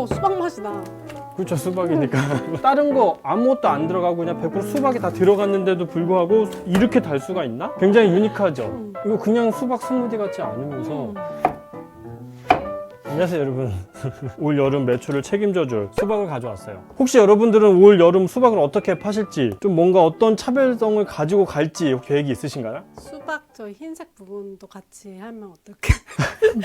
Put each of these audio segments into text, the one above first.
오 수박 맛이 나. 그렇죠 수박이니까 다른 거 아무것도 안 들어가고 그냥 100% 수박이 다 들어갔는데도 불구하고 이렇게 달 수가 있나? 굉장히 유니크하죠 음. 이거 그냥 수박 스무디 같지 않으면서 음. 안녕하세요 여러분 올 여름 매출을 책임져줄 수박을 가져왔어요 혹시 여러분들은 올 여름 수박을 어떻게 파실지 좀 뭔가 어떤 차별성을 가지고 갈지 계획이 있으신가요? 수박 저 흰색 부분도 같이 하면 어떨까?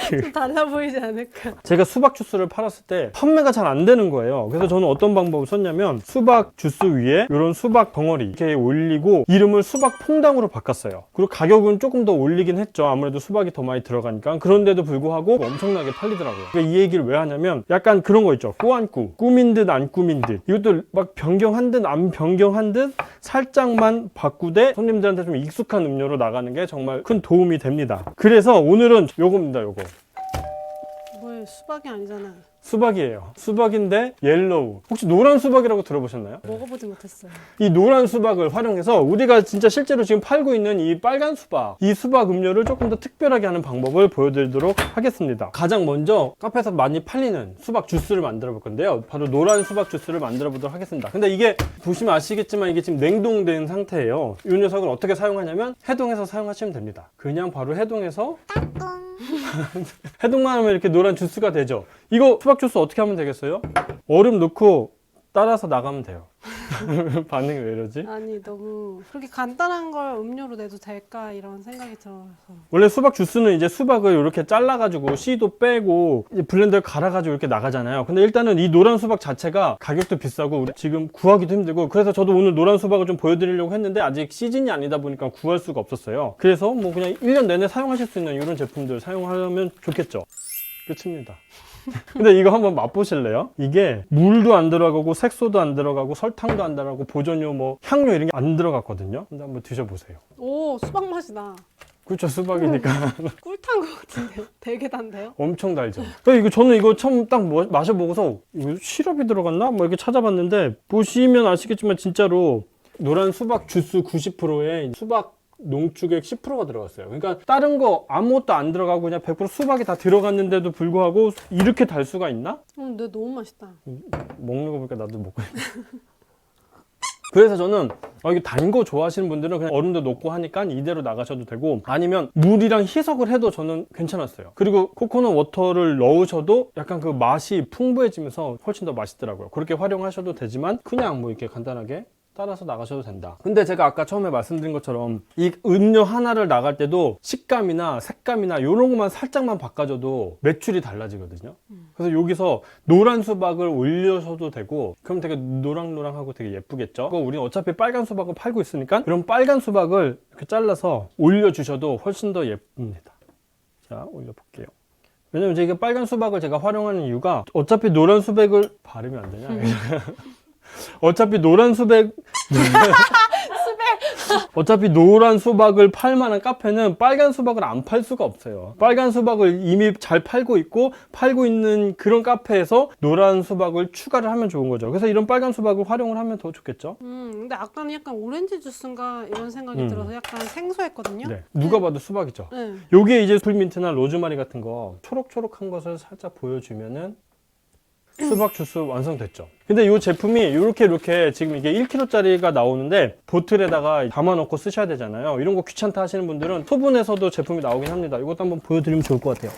좀 달라 보이지 않을까? 제가 수박 주스를 팔았을 때 판매가 잘 안 되는 거예요. 그래서 저는 어떤 방법을 썼냐면 수박 주스 위에 이런 수박 덩어리 이렇게 올리고 이름을 수박 퐁당으로 바꿨어요. 그리고 가격은 조금 더 올리긴 했죠. 아무래도 수박이 더 많이 들어가니까. 그런데도 불구하고 엄청나게 팔리더라고요. 그러니까 이 얘기를 왜 하냐면 약간 그런 거 있죠. 꾸안꾸. 꾸민 듯 안 꾸민 듯. 이것도 막 변경한 듯 안 변경한 듯 살짝만 바꾸되 손님들한테 좀 익숙한 음료로 나가는 게 정말 큰 도움이 됩니다. 그래서 오늘은 요겁니다. 요거. 뭐예요? 수박이 아니잖아. 수박이에요. 수박인데 옐로우. 혹시 노란 수박이라고 들어보셨나요? 먹어보지 못했어요. 이 노란 수박을 활용해서 우리가 진짜 실제로 지금 팔고 있는 이 빨간 수박, 이 수박 음료를 조금 더 특별하게 하는 방법을 보여드리도록 하겠습니다. 가장 먼저 카페에서 많이 팔리는 수박 주스를 만들어 볼 건데요. 바로 노란 수박 주스를 만들어 보도록 하겠습니다. 근데 이게 보시면 아시겠지만 이게 지금 냉동된 상태예요. 이 녀석을 어떻게 사용하냐면 해동해서 사용하시면 됩니다. 그냥 바로 해동해서 해동만 하면 이렇게 노란 주스가 되죠. 이거 수박 주스 어떻게 하면 되겠어요? 얼음 넣고 따라서 나가면 돼요. 반응이 왜 이러지? 아니 너무 그렇게 간단한 걸 음료로 내도 될까 이런 생각이 들어서. 원래 수박 주스는 이제 수박을 이렇게 잘라가지고 씨도 빼고 이제 블렌더에 갈아가지고 이렇게 나가잖아요. 근데 일단은 이 노란 수박 자체가 가격도 비싸고 우리 지금 구하기도 힘들고 그래서 저도 오늘 노란 수박을 좀 보여드리려고 했는데 아직 시즌이 아니다 보니까 구할 수가 없었어요. 그래서 뭐 그냥 1년 내내 사용하실 수 있는 이런 제품들 사용하면 좋겠죠. 끝입니다. 근데 이거 한번 맛보실래요? 이게 물도 안 들어가고 색소도 안 들어가고 설탕도 안 들어가고 보존료 뭐 향료 이런 게 안 들어갔거든요. 근데 한번 드셔보세요. 오 수박 맛이 나. 그렇죠 수박이니까. 꿀탄 것 같은데요? 되게 단데요? 엄청 달죠. 그러니까 이거 저는 이거 처음 딱 뭐- 마셔보고서 이거 시럽이 들어갔나? 뭐 이렇게 찾아봤는데 보시면 아시겠지만 진짜로 노란 수박 주스 90%에 수박 농축액 10%가 들어갔어요. 그러니까 다른 거 아무것도 안 들어가고 그냥 100% 수박이 다 들어갔는데도 불구하고 이렇게 달 수가 있나? 음, 근데 너무 맛있다. 먹는 거 보니까 나도 먹고. 그래서 저는 어, 이게 단 거 좋아하시는 분들은 그냥 얼음도 녹고 하니까 이대로 나가셔도 되고 아니면 물이랑 희석을 해도 저는 괜찮았어요. 그리고 코코넛 워터를 넣으셔도 약간 그 맛이 풍부해지면서 훨씬 더 맛있더라고요. 그렇게 활용하셔도 되지만 그냥 뭐 이렇게 간단하게 따라서 나가셔도 된다. 근데 제가 아까 처음에 말씀드린 것처럼 이 음료 하나를 나갈 때도 식감이나 색감이나 이런 것만 살짝만 바꿔줘도 매출이 달라지거든요. 그래서 여기서 노란 수박을 올려셔도 되고 그럼 되게 노랑노랑하고 되게 예쁘겠죠. 그거 우리는 어차피 빨간 수박을 팔고 있으니까 이런 빨간 수박을 이렇게 잘라서 올려주셔도 훨씬 더 예쁩니다. 자 올려볼게요. 왜냐면 이게 빨간 수박을 제가 활용하는 이유가 어차피 노란 수박을 발음이 안 되냐? 어차피 노란 수박 어차피 노란 수박을 팔 만한 카페는 빨간 수박을 안 팔 수가 없어요. 빨간 수박을 이미 잘 팔고 있고 팔고 있는 그런 카페에서 노란 수박을 추가를 하면 좋은 거죠. 그래서 이런 빨간 수박을 활용을 하면 더 좋겠죠. 음, 근데 아까는 약간 오렌지 주스인가 이런 생각이 음. 들어서 약간 생소했거든요. 네. 누가 봐도 수박이죠. 네. 요게 이제 풀민트나 로즈마리 같은 거 초록초록한 것을 살짝 보여주면은 수박 주스 완성됐죠. 근데 이 제품이 이렇게 이렇게 지금 이게 1kg짜리가 나오는데 보틀에다가 담아놓고 쓰셔야 되잖아요. 이런 거 귀찮다 하시는 분들은 소분해서도 제품이 나오긴 합니다. 이것도 한번 보여드리면 좋을 것 같아요.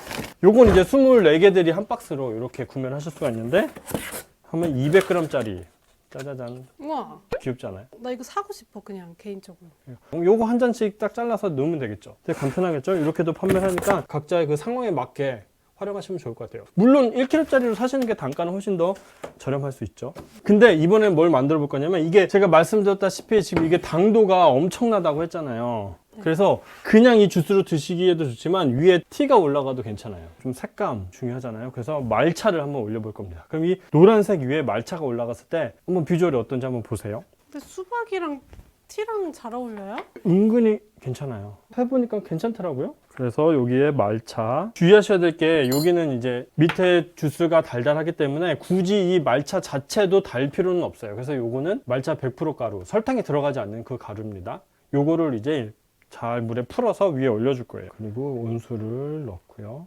요건 이제 24개들이 한 박스로 이렇게 구매를 하실 수가 있는데 하면 200g짜리 짜자잔 우와, 귀엽지 않아요? 나 이거 사고 싶어 그냥 개인적으로. 요거 한 잔씩 딱 잘라서 넣으면 되겠죠. 되게 간편하겠죠? 이렇게도 판매를 하니까 각자의 그 상황에 맞게 활용하시면 좋을 것 같아요. 물론 1kg짜리로 사시는 게 단가는 훨씬 더 저렴할 수 있죠. 근데 이번에 뭘 만들어 볼 거냐면 이게 제가 말씀드렸다시피 지금 이게 당도가 엄청나다고 했잖아요. 그래서 그냥 이 주스로 드시기에도 좋지만 위에 티가 올라가도 괜찮아요. 좀 색감 중요하잖아요. 그래서 말차를 한번 올려볼 겁니다. 그럼 이 노란색 위에 말차가 올라갔을 때 한번 비주얼이 어떤지 한번 보세요. 근데 수박이랑 티랑 잘 어울려요? 은근히 괜찮아요. 해보니까 괜찮더라고요. 그래서 여기에 말차. 주의하셔야 될 게 여기는 이제 밑에 주스가 달달하기 때문에 굳이 이 말차 자체도 달 필요는 없어요. 그래서 요거는 말차 100% 가루, 설탕이 들어가지 않는 그 가루입니다. 요거를 이제 잘 물에 풀어서 위에 올려줄 거예요. 그리고 온수를 넣고요.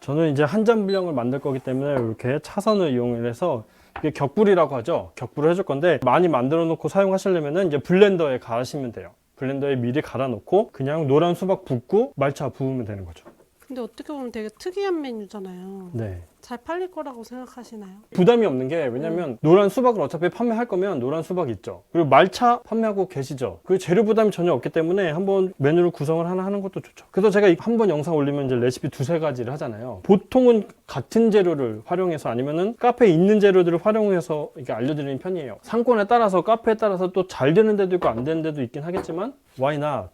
저는 이제 한 잔 분량을 만들 거기 때문에 이렇게 차선을 이용해서 이게 격불이라고 하죠. 격불을 해줄 건데 많이 만들어 놓고 사용하시려면은 이제 블렌더에 가시면 돼요. 블렌더에 미리 갈아 놓고 그냥 노란 수박 붓고 말차 부으면 되는 거죠. 근데 어떻게 보면 되게 특이한 메뉴잖아요. 네. 잘 팔릴 거라고 생각하시나요? 부담이 없는 게 왜냐면 노란 수박을 어차피 판매할 거면 노란 수박 있죠. 그리고 말차 판매하고 계시죠. 그 재료 부담이 전혀 없기 때문에 한번 메뉴를 구성을 하나 하는 것도 좋죠. 그래서 제가 한 번 영상 올리면 이제 레시피 두세 가지를 하잖아요. 보통은 같은 재료를 활용해서 아니면은 카페에 있는 재료들을 활용해서 이렇게 알려드리는 편이에요. 상권에 따라서 카페에 따라서 또 잘 되는 데도 있고 안 되는 데도 있긴 하겠지만 why not?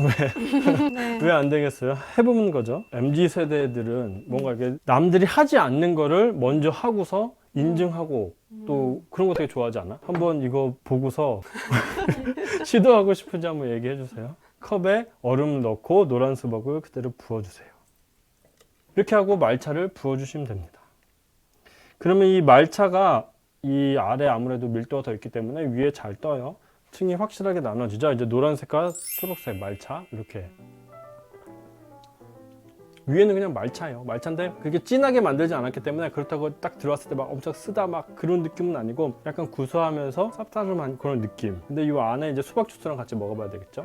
네. 왜안 되겠어요? 해보는 거죠. MZ 세대들은 뭔가 이렇게 남들이 하지 않는 거를 먼저 하고서 인증하고 또 그런 거 되게 좋아하지 않아? 한번 이거 보고서 시도하고 싶은지 한번 얘기해 주세요. 컵에 얼음 넣고 노란 수박을 그대로 부어주세요. 이렇게 하고 말차를 부어주시면 됩니다. 그러면 이 말차가 이 아래 아무래도 밀도가 더 있기 때문에 위에 잘 떠요. 층이 확실하게 나눠지죠. 이제 노란색과 초록색 말차 이렇게 위에는 그냥 말차예요. 말차인데 그게 진하게 만들지 않았기 때문에 그렇다고 딱 들어왔을 때 막 엄청 쓰다 막 그런 느낌은 아니고 약간 구수하면서 쌉싸름한 그런 느낌. 근데 이 안에 이제 수박 주스랑 같이 먹어봐야 되겠죠.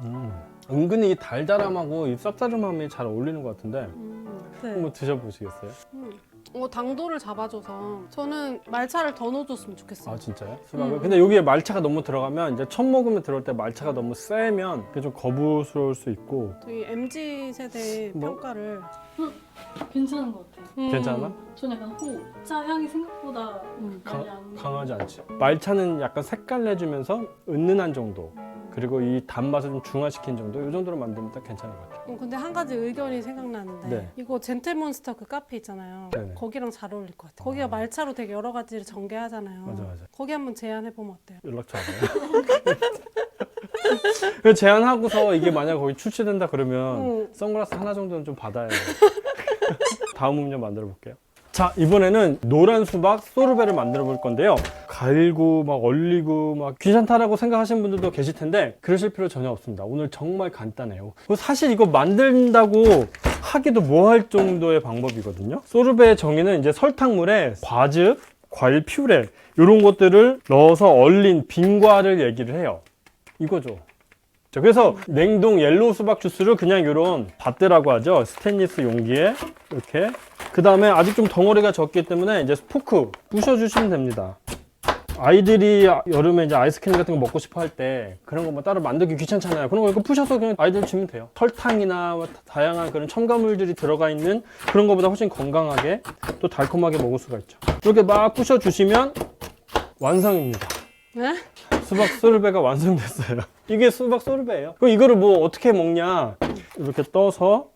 음, 은근히 이 달달함하고 이 쌉싸름함이 잘 어울리는 것 같은데 음, 네. 한번 드셔보시겠어요? 음. 어, 당도를 잡아줘서 저는 말차를 더 넣어줬으면 좋겠어요. 아 진짜요? 수박을? 음. 근데 여기에 말차가 너무 들어가면 이제 첫 모금에 들어올 때 말차가 너무 세면 그게 좀 거부스러울 수 있고 저희 MZ 세대 뭐? 평가를 괜찮은 것 같아요. 음. 괜찮아? 전 약간 호, 짜 향이 생각보다 음. 많이 안 강하지 않지. 말차는 약간 색깔 내주면서 은은한 정도 그리고 이 단맛을 좀 중화시킨 정도 이 정도로 만들면 딱 괜찮은 것 같아요. 어, 근데 한 가지 의견이 생각나는데 네. 이거 젠틀몬스터 그 카페 있잖아요. 네네. 거기랑 잘 어울릴 것 같아요. 거기가 아. 말차로 되게 여러 가지를 전개하잖아요. 맞아 맞아. 거기 한번 제안해 보면 어때요? 연락처 알아요? 그 제안하고서 이게 만약 거기 출시된다 그러면 음. 선글라스 하나 정도는 좀 받아야 돼요. 다음 음료 만들어 볼게요. 자, 이번에는 노란 수박 소르베를 만들어 볼 건데요. 갈고 막 얼리고 막 귀찮다라고 생각하시는 분들도 계실 텐데 그러실 필요 전혀 없습니다. 오늘 정말 간단해요. 사실 이거 만든다고 하기도 뭐 할 정도의 방법이거든요. 소르베의 정의는 이제 설탕물에 과즙, 과일 퓨레 이런 것들을 넣어서 얼린 빙과를 얘기를 해요. 이거죠. 자, 그래서 냉동 옐로우 수박 주스를 그냥 이런 밭대라고 하죠. 스테인리스 용기에 이렇게. 그 다음에 아직 좀 덩어리가 적기 때문에 이제 포크 부셔주시면 됩니다. 아이들이 여름에 이제 아이스크림 같은 거 먹고 싶어 할 때 그런 거뭐 따로 만들기 귀찮잖아요. 그런 거 이거 부셔서 그냥 아이들 주면 돼요. 설탕이나 뭐 다- 다양한 그런 첨가물들이 들어가 있는 그런 거보다 훨씬 건강하게 또 달콤하게 먹을 수가 있죠. 이렇게 막 부셔주시면 완성입니다. 네? 수박 소르베가 완성됐어요. 이게 수박 소르베예요. 그럼 이거를 뭐 어떻게 먹냐? 이렇게 떠서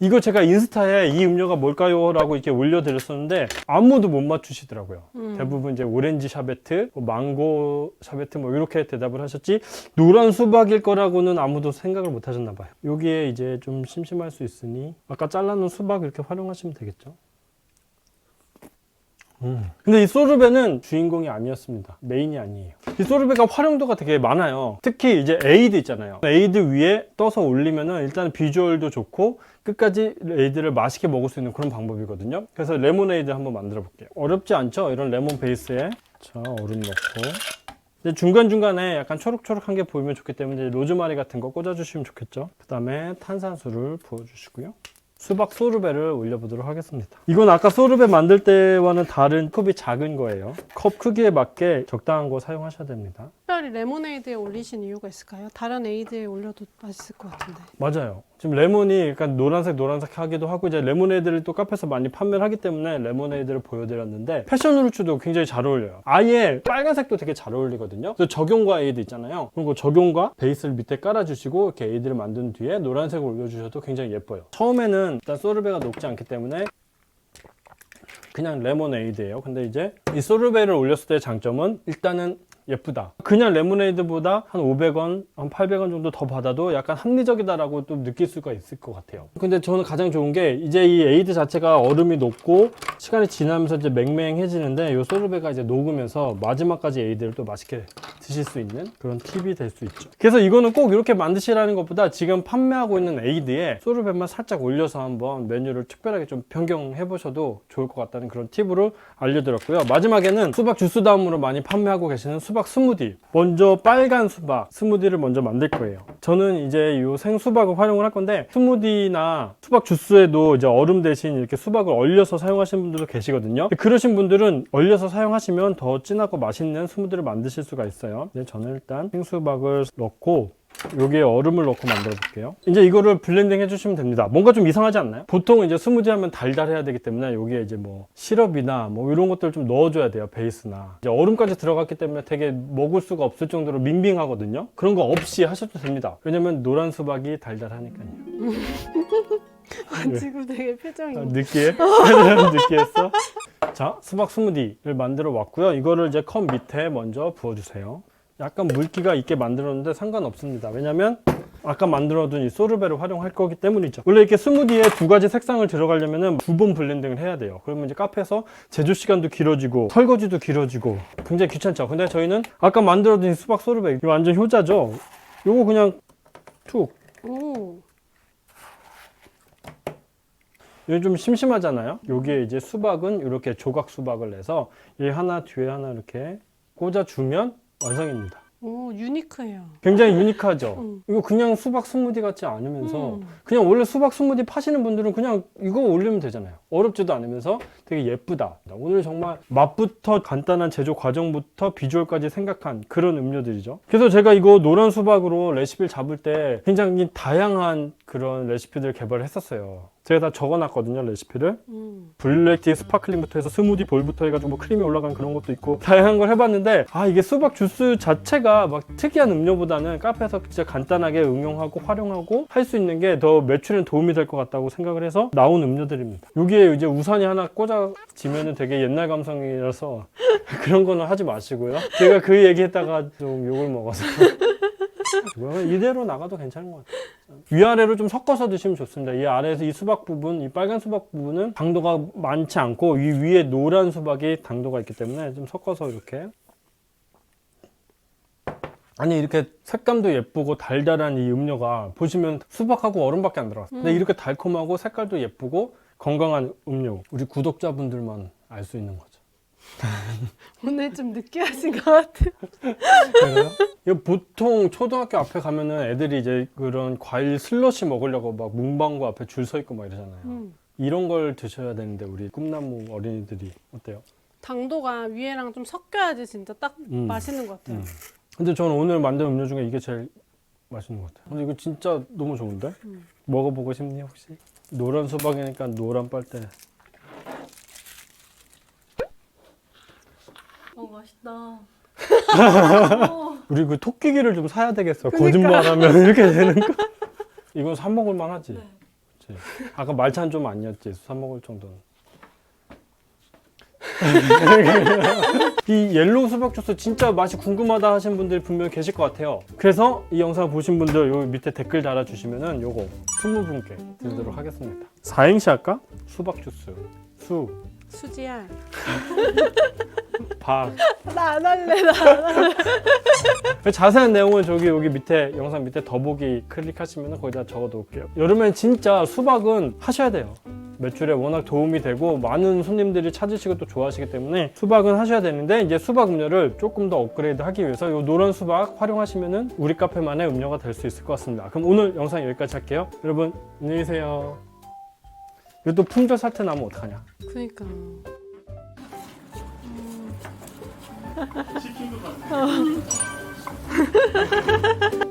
이거 제가 인스타에 이 음료가 뭘까요? 라고 이렇게 올려드렸었는데 아무도 못 맞추시더라고요. 음. 대부분 이제 오렌지 샤베트, 뭐 망고 샤베트 뭐 이렇게 대답을 하셨지 노란 수박일 거라고는 아무도 생각을 못 하셨나 봐요. 여기에 이제 좀 심심할 수 있으니 아까 잘라놓은 수박 이렇게 활용하시면 되겠죠. 음. 근데 이 소르베는 주인공이 아니었습니다. 메인이 아니에요. 이 소르베가 활용도가 되게 많아요. 특히 이제 에이드 있잖아요. 에이드 위에 떠서 올리면은 일단 비주얼도 좋고 끝까지 에이드를 맛있게 먹을 수 있는 그런 방법이거든요. 그래서 레모네이드 한번 만들어 볼게요. 어렵지 않죠? 이런 레몬 베이스에 자 얼음 넣고 중간중간에 약간 초록초록한 게 보이면 좋기 때문에 로즈마리 같은 거 꽂아주시면 좋겠죠. 그 다음에 탄산수를 부어주시고요. 수박 소르베를 올려보도록 하겠습니다. 이건 아까 소르베 만들 때와는 다른 컵이 작은 거예요. 컵 크기에 맞게 적당한 거 사용하셔야 됩니다. 특별히 레모네이드에 올리신 이유가 있을까요? 다른 에이드에 올려도 맛있을 것 같은데. 맞아요. 지금 레몬이 약간 노란색 노란색 하기도 하고 이제 레모네이드를 또 카페에서 많이 판매를 하기 때문에 레모네이드를 보여드렸는데 패션 후르츠도 굉장히 잘 어울려요. 아예 빨간색도 되게 잘 어울리거든요. 그래서 적용과 에이드 있잖아요. 그리고 적용과 베이스를 밑에 깔아주시고 이렇게 에이드를 만든 뒤에 노란색을 올려주셔도 굉장히 예뻐요. 처음에는 일단 소르베가 녹지 않기 때문에 그냥 레모네이드예요. 근데 이제 이 소르베를 올렸을 때의 장점은 일단은 예쁘다. 그냥 레모네이드보다 한 500원, 한 800원 정도 더 받아도 약간 합리적이다라고 또 느낄 수가 있을 것 같아요. 근데 저는 가장 좋은 게 이제 이 에이드 자체가 얼음이 녹고 시간이 지나면서 이제 맹맹해지는데 이 소르베가 이제 녹으면서 마지막까지 에이드를 또 맛있게 드실 수 있는 그런 팁이 될 수 있죠. 그래서 이거는 꼭 이렇게 만드시라는 것보다 지금 판매하고 있는 에이드에 소르베만 살짝 올려서 한번 메뉴를 특별하게 좀 변경해 보셔도 좋을 것 같다는 그런 팁으로 알려드렸고요. 마지막에는 수박 주스 다음으로 많이 판매하고 계시는 수박 스무디. 먼저 빨간 수박 스무디를 먼저 만들 거예요. 저는 이제 이 생수박을 활용을 할 건데 스무디나 수박 주스에도 이제 얼음 대신 이렇게 수박을 얼려서 사용하시는 분들도 계시거든요. 그러신 분들은 얼려서 사용하시면 더 진하고 맛있는 스무디를 만드실 수가 있어요. 저는 일단 생수박을 넣고 여기에 얼음을 넣고 만들어 볼게요. 이제 이거를 블렌딩 해주시면 됩니다. 뭔가 좀 이상하지 않나요? 보통 이제 스무디 하면 달달해야 되기 때문에 여기에 이제 뭐 시럽이나 뭐 이런 것들 좀 넣어줘야 돼요. 베이스나. 이제 얼음까지 들어갔기 때문에 되게 먹을 수가 없을 정도로 밍밍하거든요. 그런 거 없이 하셔도 됩니다. 왜냐면 노란 수박이 달달하니까요. 네. 지금 되게 표정이. 아, 느끼해? 느끼했어? 자, 수박 스무디를 만들어 왔고요. 이거를 이제 컵 밑에 먼저 부어주세요. 약간 물기가 있게 만들었는데 상관없습니다. 왜냐면 아까 만들어둔 이 소르베를 활용할 거기 때문이죠. 원래 이렇게 스무디에 두 가지 색상을 들어가려면 두 번 블렌딩을 해야 돼요. 그러면 이제 카페에서 제조 시간도 길어지고 설거지도 길어지고 굉장히 귀찮죠. 근데 저희는 아까 만들어둔 이 수박 소르베 이거 완전 효자죠. 요거 그냥 툭 오. 이거 좀 심심하잖아요. 여기에 이제 수박은 이렇게 조각 수박을 내서 이 하나 뒤에 하나 이렇게 꽂아주면 완성입니다. 오, 유니크해요. 굉장히 유니크하죠. 음. 이거 그냥 수박 스무디 같지 않으면서 음. 그냥 원래 수박 스무디 파시는 분들은 그냥 이거 올리면 되잖아요. 어렵지도 않으면서 되게 예쁘다. 오늘 정말 맛부터 간단한 제조 과정부터 비주얼까지 생각한 그런 음료들이죠. 그래서 제가 이거 노란 수박으로 레시피를 잡을 때 굉장히 다양한 그런 레시피들을 개발했었어요. 제가 다 적어놨거든요, 레시피를. 음. 블랙티 스파클링부터 해서 스무디 볼부터 해가지고 뭐 크림이 올라간 그런 것도 있고 다양한 걸 해봤는데 아 이게 수박 주스 자체가 막 특이한 음료보다는 카페에서 진짜 간단하게 응용하고 활용하고 할 수 있는 게 더 매출에 도움이 될 것 같다고 생각을 해서 나온 음료들입니다 여기에 이제 우산이 하나 꽂아지면은 되게 옛날 감성이라서 그런 거는 하지 마시고요 제가 그 얘기했다가 좀 욕을 먹어서 이거 이대로 나가도 괜찮은 것 같아요 위아래로 좀 섞어서 드시면 좋습니다. 이 아래에서 이 수박 부분, 이 빨간 수박 부분은 당도가 많지 않고 이 위에 노란 수박이 당도가 있기 때문에 좀 섞어서 이렇게 아니 이렇게 색감도 예쁘고 달달한 이 음료가 보시면 수박하고 얼음밖에 안 들어갔어요. 근데 음. 이렇게 달콤하고 색깔도 예쁘고 건강한 음료 우리 구독자분들만 알 수 있는 거죠. 오늘 좀 느끼하신 것 같아요. 그래요? 이거 보통 초등학교 앞에 가면은 애들이 이제 그런 과일 슬러시 먹으려고 막 문방구 앞에 줄 서 있고 막 이러잖아요. 음. 이런 걸 드셔야 되는데 우리 꿈나무 어린이들이 어때요? 당도가 위에랑 좀 섞여야지 진짜 딱 음. 맛있는 것 같아요. 음. 근데 저는 오늘 만든 음료 중에 이게 제일 맛있는 것 같아요. 근데 이거 진짜 너무 좋은데? 음. 먹어보고 싶니 혹시? 노란 수박이니까 노란 빨대. 어 맛있다. 어, 우리 그 토끼기를 좀 사야 되겠어. 거짓말하면 이렇게 되는 거. 이건 사 먹을 만하지. 네. 그치? 아까 말찬 좀 아니었지. 사 먹을 정도는. 이 옐로우 수박 주스 진짜 맛이 궁금하다 하신 분들 분명 계실 것 같아요. 그래서 이 영상 보신 분들 여기 밑에 댓글 달아주시면은 요거 20분께 드리도록 하겠습니다. 4행시 할까? 수박 주스. 수, 수지야. 박. 나 안 할래. 나. 그 자세한 내용은 저기 여기 밑에 영상 밑에 더보기 클릭하시면 거기다 적어 놓을게요. 여름엔 진짜 수박은 하셔야 돼요. 매출에 워낙 도움이 되고 많은 손님들이 찾으시고 또 좋아하시기 때문에 수박은 하셔야 되는데 이제 수박 음료를 조금 더 업그레이드 하기 위해서 이 노란 수박 활용하시면은 우리 카페만의 음료가 될 수 있을 것 같습니다. 그럼 오늘 영상 여기까지 할게요. 여러분 안녕히 계세요. 이거 또 품절 사태 나면 어떡하냐? 그니까. 치킨도